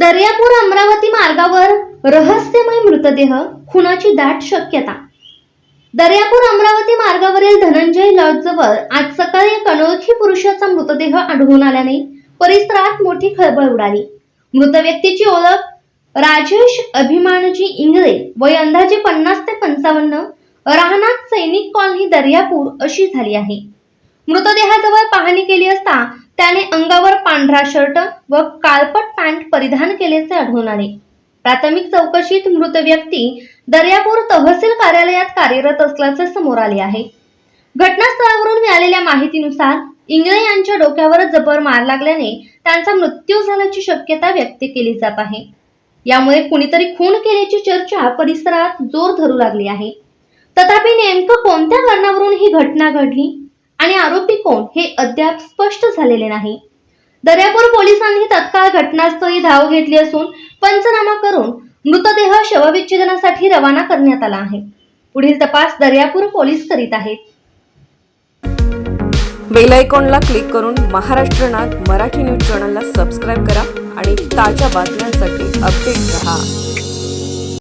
दर्यापूर अमरावती मार्गावर रहस्यमय मृतदेह खुनाची दाट शक्यता. दर्यापूर अमरावती मार्गावरील धनंजय लॉजजवळ आज सकाळी एक अनोळखी पुरुषाचा मृतदेह आढळून आल्याने परिसरात मोठी खळबळ उडाली. मृत व्यक्तीची ओळख राजेश अभिमानजी इंगळे वय अंदाजे पन्नास ते पंचावन्न राहणार सैनिक कॉलनी दर्यापूर अशी झाली आहे. मृतदेहाजवळ पाहणी केली असता त्याने अंगावर पांढरा शर्ट व काळपट पॅन्ट परिधान केल्याचे आढळून आले. प्राथमिक चौकशीत मृत व्यक्ती दर्यापूर तहसील कार्यालयात कार्यरत असल्याचे समोर आले आहे. घटनास्थळावरून मिळालेल्या माहितीनुसार इंगळे यांच्या डोक्यावर जबर मार लागल्याने त्यांचा मृत्यू झाल्याची शक्यता व्यक्त केली जात आहे. यामुळे कुणीतरी खून केल्याची चर्चा परिसरात जोर धरू लागली आहे. तथापि नेमकं कोणत्या कारणावरून ही घटना घडली? आणि आरोपी कोण हे अद्याप स्पष्ट झालेले नाही. दर्यापूर पोलिसांनी तत्काळ घटनास्थळी धाव घेतली असून पंचनामा करून मृतदेह शवविच्छेदनासाठी रवाना करण्यात आला आहे. पुढील तपास दर्यापूर पोलीस करीत आहेत. बेल आयकॉनला क्लिक करून महाराष्ट्र नाग मराठी न्यूज चॅनलला सबस्क्राईब करा आणि ताज्या बातम्यांसाठी अपडेट रहा.